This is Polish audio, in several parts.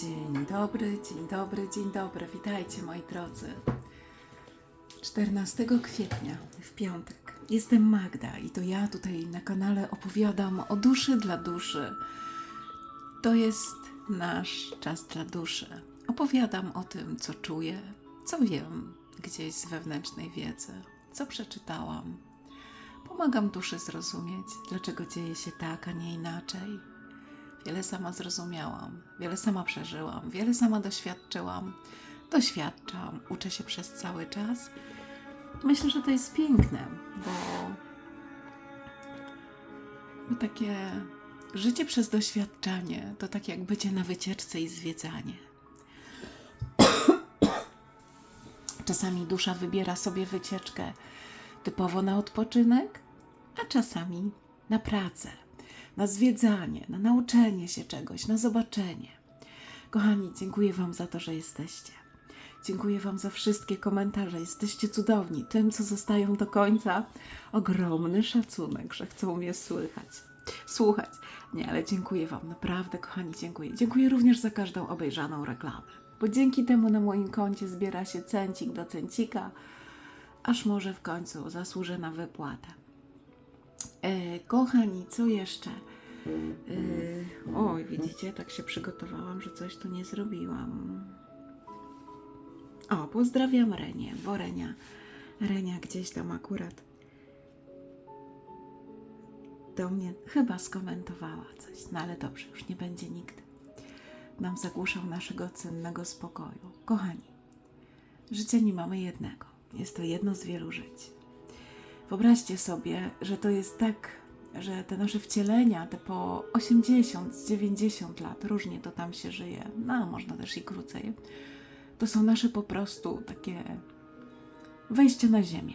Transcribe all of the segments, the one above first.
Dzień dobry, dzień dobry, dzień dobry. Witajcie moi drodzy. 14 kwietnia, w piątek. Jestem Magda i to ja tutaj na kanale opowiadam o duszy dla duszy. To jest nasz czas dla duszy. Opowiadam o tym, co czuję, co wiem gdzieś z wewnętrznej wiedzy, co przeczytałam. Pomagam duszy zrozumieć, dlaczego dzieje się tak, a nie inaczej. Wiele sama zrozumiałam, wiele sama przeżyłam, wiele sama doświadczyłam, doświadczam, uczę się przez cały czas. Myślę, że to jest piękne, bo, bo takie życie przez doświadczanie to tak jak bycie na wycieczce i zwiedzanie. Czasami dusza wybiera sobie wycieczkę typowo na odpoczynek, a czasami na pracę, na zwiedzanie, na nauczenie się czegoś, na zobaczenie. Kochani, dziękuję Wam za to, że jesteście. Dziękuję Wam za wszystkie komentarze. Jesteście cudowni. Tym, co zostają do końca, ogromny szacunek, że chcą mnie słychać. Słuchać. Nie, ale dziękuję Wam, naprawdę, kochani, dziękuję. Dziękuję również za każdą obejrzaną reklamę, bo dzięki temu na moim koncie zbiera się cencik do cencika, aż może w końcu zasłużę na wypłatę. E, kochani, co jeszcze? E, oj, widzicie, tak się przygotowałam, że coś tu nie zrobiłam. O, pozdrawiam Renię, bo Renia, Renia gdzieś tam akurat do mnie chyba skomentowała coś, no ale dobrze, już nie będzie nigdy. Nam zagłuszał naszego cennego spokoju. Kochani, życie nie mamy jednego. Jest to jedno z wielu żyć. Wyobraźcie sobie, że to jest tak, że te nasze wcielenia, te po 80, 90 lat, różnie to tam się żyje, no można też i krócej, to są nasze po prostu takie wejście na ziemię.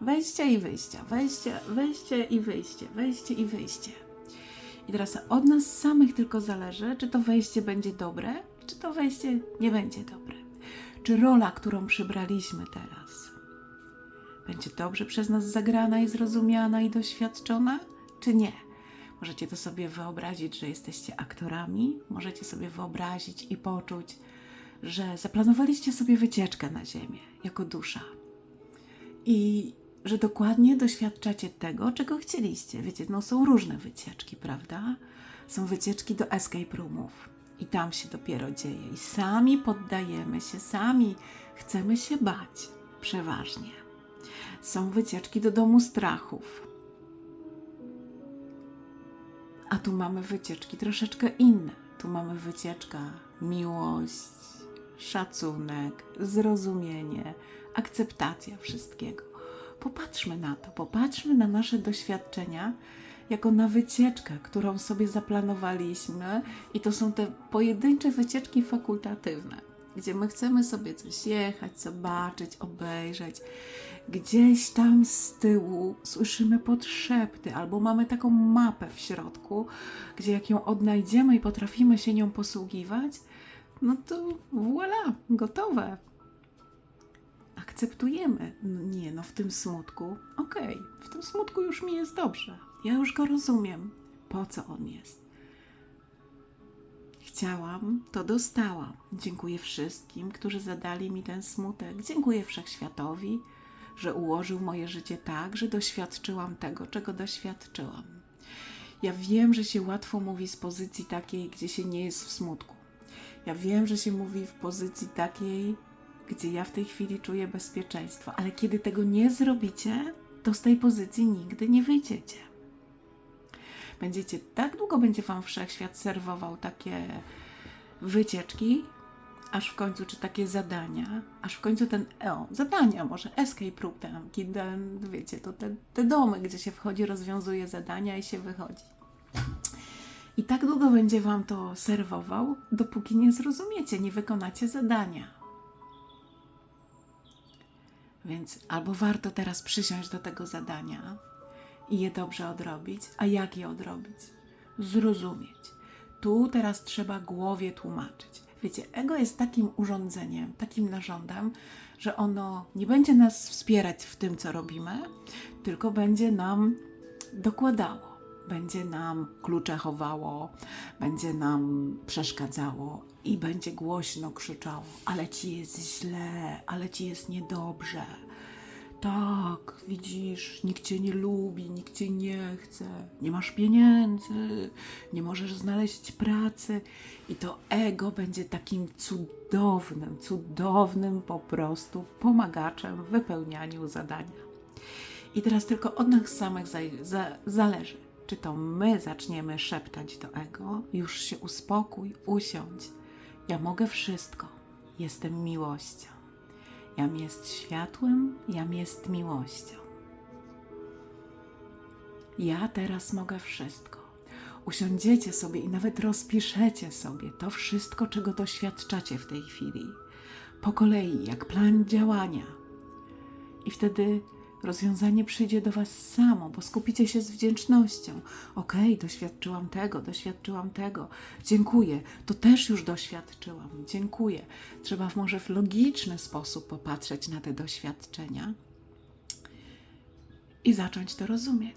Wejście i wyjście, wejście, wejście i wyjście, wejście i wyjście. I teraz od nas samych tylko zależy, czy to wejście będzie dobre, czy to wejście nie będzie dobre. Czy rola, którą przybraliśmy teraz, będzie dobrze przez nas zagrana i zrozumiana i doświadczona, czy nie? Możecie to sobie wyobrazić, że jesteście aktorami, możecie sobie wyobrazić i poczuć, że zaplanowaliście sobie wycieczkę na Ziemię jako dusza i że dokładnie doświadczacie tego, czego chcieliście. Wiecie, no są różne wycieczki, prawda? Są wycieczki do escape roomów i tam się dopiero dzieje. I sami poddajemy się, sami chcemy się bać, przeważnie. Są wycieczki do domu strachów. A tu mamy wycieczki troszeczkę inne. Tu mamy wycieczka miłość, szacunek, zrozumienie, akceptacja wszystkiego. Popatrzmy na to, popatrzmy na nasze doświadczenia jako na wycieczkę, którą sobie zaplanowaliśmy, i to są te pojedyncze wycieczki fakultatywne, gdzie my chcemy sobie coś jechać, zobaczyć, obejrzeć. Gdzieś tam z tyłu słyszymy podszepty, albo mamy taką mapę w środku, gdzie jak ją odnajdziemy i potrafimy się nią posługiwać, no to voilà, gotowe. Akceptujemy. No nie, no w tym smutku, okej, w tym smutku już mi jest dobrze. Ja już go rozumiem, po co on jest. Chciałam, to dostałam. Dziękuję wszystkim, którzy zadali mi ten smutek. Dziękuję wszechświatowi, że ułożył moje życie tak, że doświadczyłam tego, czego doświadczyłam. Ja wiem, że się łatwo mówi z pozycji takiej, gdzie się nie jest w smutku. Ja wiem, że się mówi w pozycji takiej, gdzie ja w tej chwili czuję bezpieczeństwo, ale kiedy tego nie zrobicie, to z tej pozycji nigdy nie wyjdziecie. Będziecie, tak długo będzie Wam wszechświat serwował takie wycieczki, aż w końcu, czy takie zadania, aż w końcu ten, o, zadania może, escape room, tam, ten, wiecie, to te, te domy, gdzie się wchodzi, rozwiązuje zadania i się wychodzi. I tak długo będzie Wam to serwował, dopóki nie zrozumiecie, nie wykonacie zadania. Więc albo warto teraz przysiąść do tego zadania i je dobrze odrobić, a jak je odrobić? Zrozumieć. Tu teraz trzeba głowie tłumaczyć. Wiecie, ego jest takim urządzeniem, takim narządem, że ono nie będzie nas wspierać w tym, co robimy, tylko będzie nam dokładało. będzie nam klucze chowało, będzie nam przeszkadzało i będzie głośno krzyczało, ale ci jest źle, ale ci jest niedobrze. Tak, widzisz, nikt cię nie lubi, nikt cię nie chce, nie masz pieniędzy, nie możesz znaleźć pracy. I to ego będzie takim cudownym, cudownym po prostu pomagaczem w wypełnianiu zadania. I teraz tylko od nas samych za, za, zależy, czy to my zaczniemy szeptać do ego, już się uspokój, usiądź. Ja mogę wszystko, jestem miłością. Jam jest światłem, jam jest miłością. Ja teraz mogę wszystko. Usiądziecie sobie i nawet rozpiszecie sobie to wszystko, czego doświadczacie w tej chwili. Po kolei, jak plan działania. I wtedy rozwiązanie przyjdzie do Was samo, bo skupicie się z wdzięcznością. Okej, doświadczyłam tego, doświadczyłam tego. Dziękuję, to też już doświadczyłam. Dziękuję. Trzeba może w logiczny sposób popatrzeć na te doświadczenia i zacząć to rozumieć.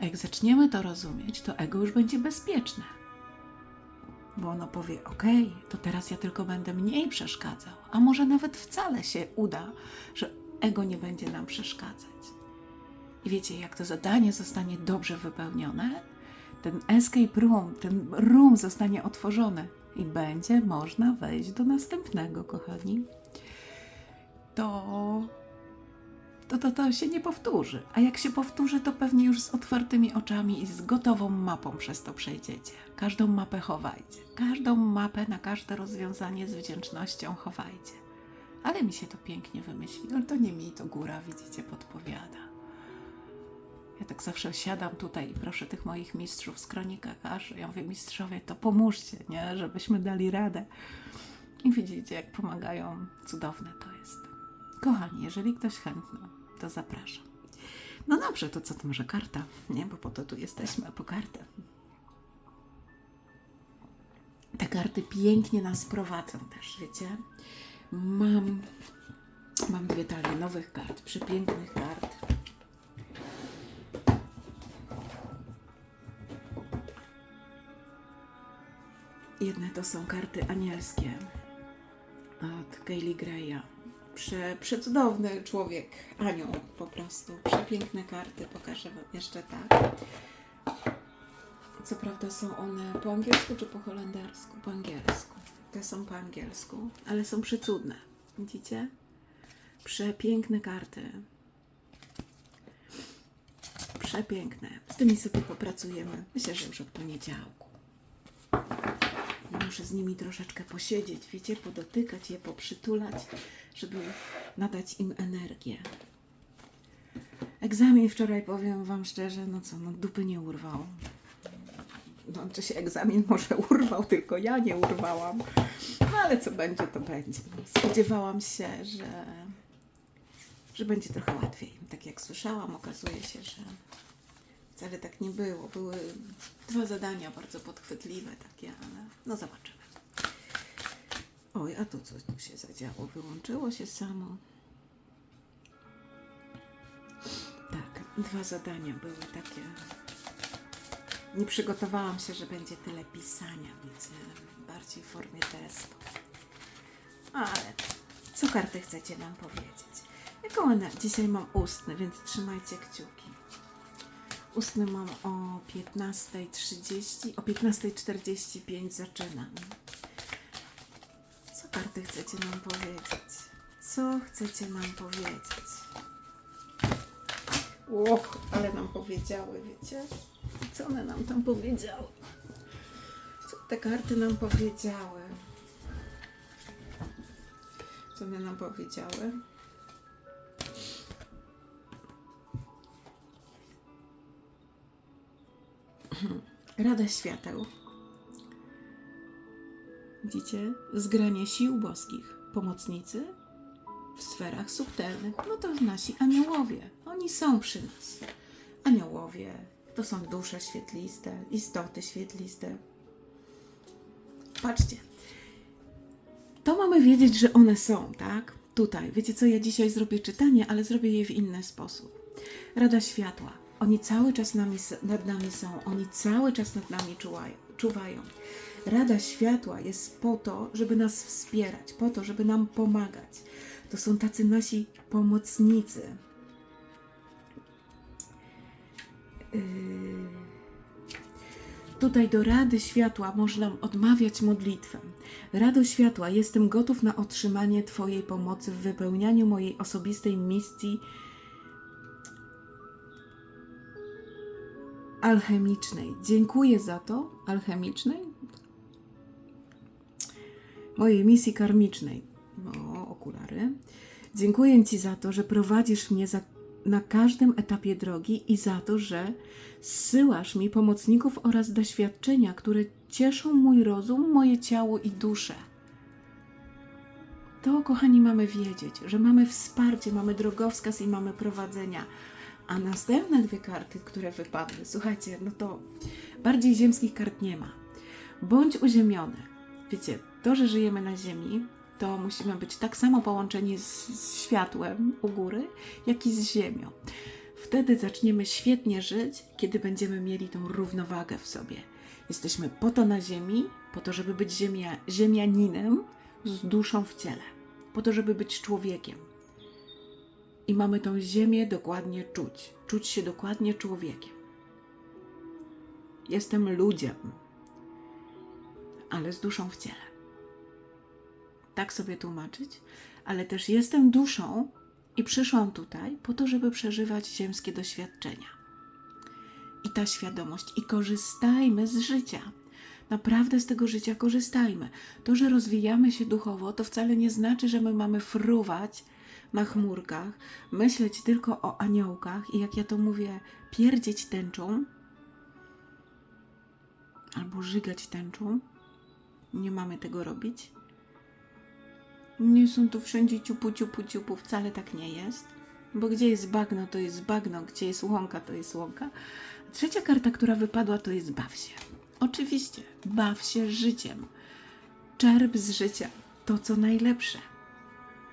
A jak zaczniemy to rozumieć, to ego już będzie bezpieczne. Bo ono powie: OK, to teraz ja tylko będę mniej przeszkadzał, a może nawet wcale się uda, że ego nie będzie nam przeszkadzać. I wiecie, jak to zadanie zostanie dobrze wypełnione, ten escape room, ten room zostanie otworzony i będzie można wejść do następnego, kochani. To to, to to się nie powtórzy. A jak się powtórzy, to pewnie już z otwartymi oczami i z gotową mapą przez to przejdziecie. Każdą mapę chowajcie. Każdą mapę na każde rozwiązanie z wdzięcznością chowajcie. Ale mi się to pięknie wymyśli. Ale to nie mi, to góra, widzicie, podpowiada. Ja tak zawsze siadam tutaj i proszę tych moich mistrzów z kronika kaszy. Ja mówię, mistrzowie, to pomóżcie, nie? Żebyśmy dali radę. I widzicie, jak pomagają. Cudowne to jest. Kochani, jeżeli ktoś chętny, to zapraszam. No dobrze, to co to może karta? Nie, bo po to tu jesteśmy, po kartę. Te karty pięknie nas prowadzą też, wiecie? Mam, mam dwie talie nowych kart, przepięknych kart. Jedne to są karty anielskie od Kaylee Greya. Prze, przecudowny człowiek, anioł po prostu. Przepiękne karty, pokażę Wam jeszcze tak. Co prawda są one po angielsku czy po holendersku? Po angielsku. Te są po angielsku, ale są przecudne. Widzicie? Przepiękne karty. Przepiękne. Z tymi sobie popracujemy. Myślę, że już od poniedziałku. Ja muszę z nimi troszeczkę posiedzieć, wiecie, podotykać je, poprzytulać, żeby nadać im energię. Egzamin wczoraj, powiem Wam szczerze, no co, no dupy nie urwał. No, czy się egzamin może urwał, tylko ja nie urwałam. No ale co będzie, to będzie. Spodziewałam się, że, że będzie trochę łatwiej. Tak jak słyszałam, okazuje się, że wcale tak nie było. Były dwa zadania bardzo podchwytliwe takie, ale no zobaczymy. Oj, a tu coś tu się zadziało. Wyłączyło się samo. Tak, dwa zadania były takie. Nie przygotowałam się, że będzie tyle pisania, wiecie, bardziej w formie testu. Ale co karty chcecie nam powiedzieć? Jaką energię? Dzisiaj mam ustny, więc trzymajcie kciuki. Ustny mam o 15.30, o 15.45 zaczynam. Co karty chcecie nam powiedzieć? Co chcecie nam powiedzieć? Och, ale nam powiedziały, wiecie? Co one nam tam powiedziały? Co te karty nam powiedziały? Co one nam powiedziały? Rada świateł. Widzicie? Zgranie sił boskich. Pomocnicy w sferach subtelnych. No to nasi aniołowie. Oni są przy nas. Aniołowie to są dusze świetliste, istoty świetliste. Patrzcie. To mamy wiedzieć, że one są, tak? Tutaj. Wiecie co, ja dzisiaj zrobię czytanie, ale zrobię je w inny sposób. Rada światła. Oni cały czas nami, nad nami są, oni cały czas nad nami czuwają, czuwają. Rada Światła jest po to, żeby nas wspierać, po to, żeby nam pomagać. To są tacy nasi pomocnicy. Tutaj do Rady Światła można odmawiać modlitwę. Rado Światła, jestem gotów na otrzymanie Twojej pomocy w wypełnianiu mojej osobistej misji alchemicznej. Dziękuję za to. Alchemicznej? Mojej misji karmicznej. O, okulary. Dziękuję Ci za to, że prowadzisz mnie za, na każdym etapie drogi i za to, że zsyłasz mi pomocników oraz doświadczenia, które cieszą mój rozum, moje ciało i duszę. To, kochani, mamy wiedzieć, że mamy wsparcie, mamy drogowskaz i mamy prowadzenia. A następne dwie karty, które wypadły, słuchajcie, no to bardziej ziemskich kart nie ma. Bądź uziemiony. Wiecie, to, że żyjemy na Ziemi, to musimy być tak samo połączeni z, z światłem u góry, jak i z Ziemią. Wtedy zaczniemy świetnie żyć, kiedy będziemy mieli tą równowagę w sobie. Jesteśmy po to na Ziemi, po to, żeby być ziemia, ziemianinem z duszą w ciele, po to, żeby być człowiekiem. I mamy tą ziemię dokładnie czuć, czuć się dokładnie człowiekiem. Jestem ludziem, ale z duszą w ciele. Tak sobie tłumaczyć, ale też jestem duszą i przyszłam tutaj po to, żeby przeżywać ziemskie doświadczenia. I ta świadomość, i korzystajmy z życia. Naprawdę z tego życia korzystajmy. To, że rozwijamy się duchowo, to wcale nie znaczy, że my mamy fruwać na chmurkach, myśleć tylko o aniołkach i jak ja to mówię, pierdzieć tęczą albo żygać tęczą. Nie mamy tego robić. Nie są tu wszędzie ciupu, ciupu, ciupu. Wcale tak nie jest. Bo gdzie jest bagno, to jest bagno. Gdzie jest łąka, to jest łąka. Trzecia karta, która wypadła, to jest baw się. Oczywiście, baw się życiem. Czerp z życia to, co najlepsze.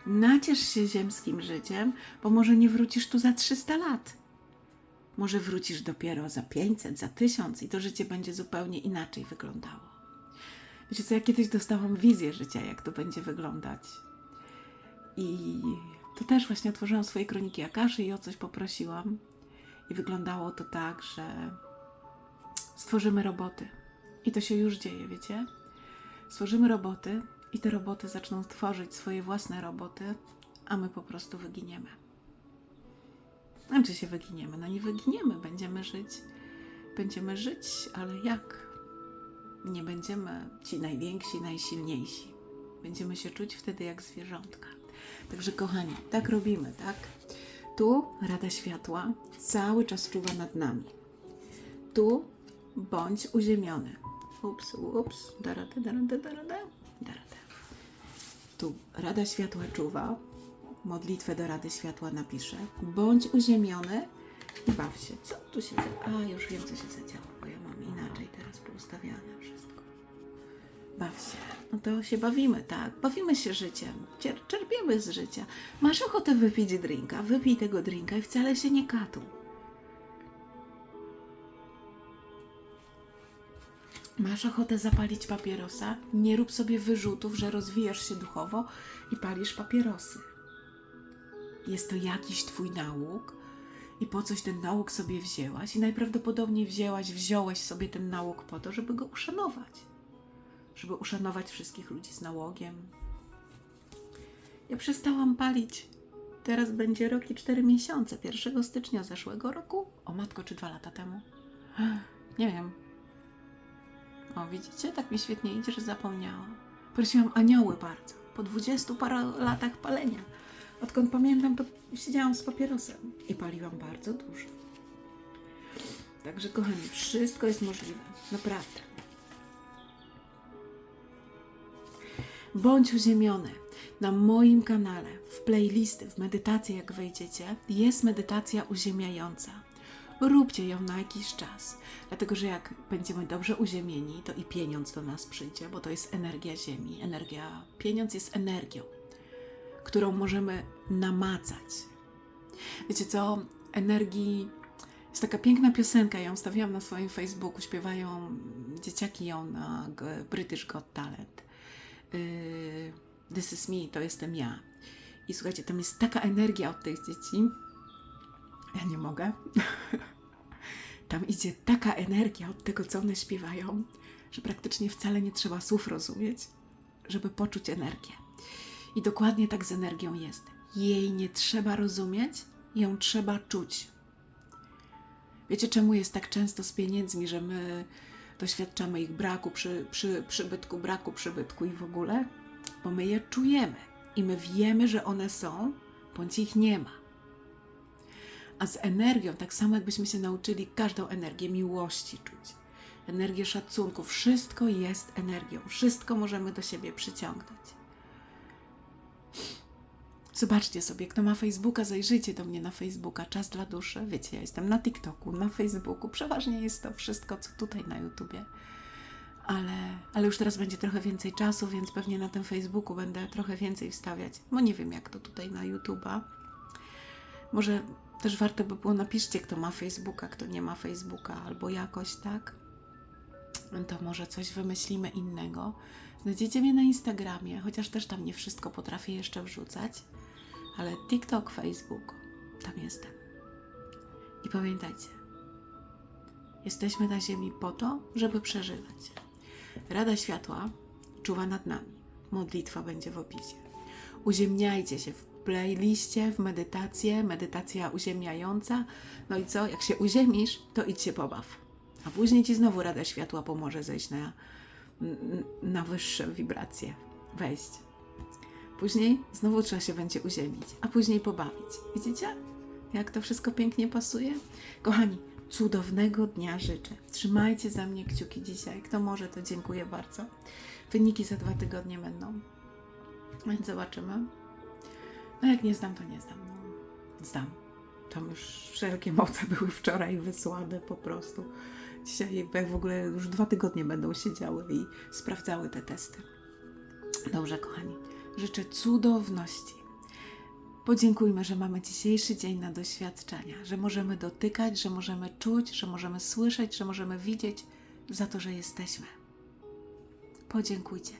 Naciesz się ziemskim życiem, bo może nie wrócisz tu za 300 lat. Może wrócisz dopiero za 500, za 1000 i to życie będzie zupełnie inaczej wyglądało. Wiecie co, ja kiedyś dostałam wizję życia, jak to będzie wyglądać. I to też właśnie otworzyłam swoje kroniki Akaszy i o coś poprosiłam. I wyglądało to tak, że stworzymy roboty. I to się już dzieje, wiecie? Stworzymy roboty i te roboty zaczną tworzyć swoje własne roboty, a my po prostu wyginiemy. A czy się wyginiemy? No nie wyginiemy, będziemy żyć. Będziemy żyć, ale jak? Nie będziemy ci najwięksi, najsilniejsi. Będziemy się czuć wtedy jak zwierzątka. Także kochani, tak robimy, tak? Tu Rada Światła cały czas czuwa nad nami. Tu bądź uziemiony. Ups, ups, darada, darada, darada, darada. Tu Rada Światła czuwa. Modlitwę do Rady Światła napiszę. Bądź uziemiony i baw się. Co tu się... za- A, już wiem, co się zadziało, Baw się. No to się bawimy, tak? Bawimy się życiem. Czerpiemy z życia. Masz ochotę wypić drinka? Wypij tego drinka i wcale się nie katuj. Masz ochotę zapalić papierosa? Nie rób sobie wyrzutów, że rozwijasz się duchowo i palisz papierosy. Jest to jakiś twój nauk i po coś ten nauk sobie wzięłaś i najprawdopodobniej wzięłaś, wziąłeś sobie ten nauk po to, żeby go uszanować. Żeby uszanować wszystkich ludzi z nałogiem. Ja przestałam palić. Teraz będzie rok i cztery miesiące. 1 stycznia zeszłego roku. O matko, czy dwa lata temu? Nie wiem. O, widzicie? Tak mi świetnie idzie, że zapomniałam. Prosiłam anioły bardzo. Po dwudziestu paru latach palenia. Odkąd pamiętam, to siedziałam z papierosem i paliłam bardzo dużo. Także, kochani, wszystko jest możliwe. Naprawdę. Bądź uziemiony. Na moim kanale, w playlisty, w medytację, jak wejdziecie, jest medytacja uziemiająca. Róbcie ją na jakiś czas, dlatego że jak będziemy dobrze uziemieni, to i pieniądz do nas przyjdzie, bo to jest energia Ziemi. Energia, pieniądz jest energią, którą możemy namacać. Wiecie co? Energii Jest taka piękna piosenka, ja ją stawiałam na swoim Facebooku, śpiewają dzieciaki ją na British Got Talent. Yy, This is me, to jestem ja. I słuchajcie, tam jest taka energia od tych dzieci. Ja nie mogę. Tam idzie taka energia od tego, co one śpiewają, że praktycznie wcale nie trzeba słów rozumieć, żeby poczuć energię. I dokładnie tak z energią jest. Jej nie trzeba rozumieć, ją trzeba czuć. Wiecie, czemu jest tak często z pieniędzmi, że my doświadczamy ich braku, przy, przy, przybytku, braku, przybytku i w ogóle? Bo my je czujemy i my wiemy, że one są, bądź ich nie ma. A z energią, tak samo jakbyśmy się nauczyli każdą energię miłości czuć, energię szacunku, wszystko jest energią, wszystko możemy do siebie przyciągnąć. Zobaczcie sobie, kto ma Facebooka, zajrzyjcie do mnie na Facebooka, czas dla duszy. Wiecie, ja jestem na TikToku, na Facebooku, przeważnie jest to wszystko, co tutaj na YouTubie. Ale, ale już teraz będzie trochę więcej czasu, więc pewnie na tym Facebooku będę trochę więcej wstawiać. Bo nie wiem, jak to tutaj na YouTuba. Może też warto by było napiszcie, kto ma Facebooka, kto nie ma Facebooka, albo jakoś tak. To może coś wymyślimy innego. Znajdziecie mnie na Instagramie, chociaż też tam nie wszystko potrafię jeszcze wrzucać, ale TikTok, Facebook, tam jestem. I pamiętajcie, jesteśmy na Ziemi po to, żeby przeżywać. Rada Światła czuwa nad nami. Modlitwa będzie w opisie. Uziemniajcie się w playliście, w medytację, medytacja uziemniająca. No i co? Jak się uziemisz, to idź się pobaw. A później ci znowu Rada Światła pomoże zejść na, na wyższe wibracje, wejść. Później znowu trzeba się będzie uziemić, a później pobawić. Widzicie? Jak to wszystko pięknie pasuje? Kochani, cudownego dnia życzę. Trzymajcie za mnie kciuki dzisiaj. Kto może, to dziękuję bardzo. Wyniki za dwa tygodnie będą. Więc zobaczymy. No jak nie zdam, to nie zdam. No, zdam. Tam już wszelkie moce były wczoraj wysłane po prostu. Dzisiaj w ogóle już dwa tygodnie będą siedziały i sprawdzały te testy. Dobrze, kochani. Życzę cudowności. Podziękujmy, że mamy dzisiejszy dzień na doświadczenia, że możemy dotykać, że możemy czuć, że możemy słyszeć, że możemy widzieć za to, że jesteśmy. Podziękujcie.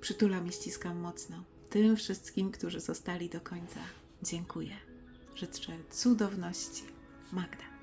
Przytulam i ściskam mocno. Tym wszystkim, którzy zostali do końca. Dziękuję. Życzę cudowności. Magda.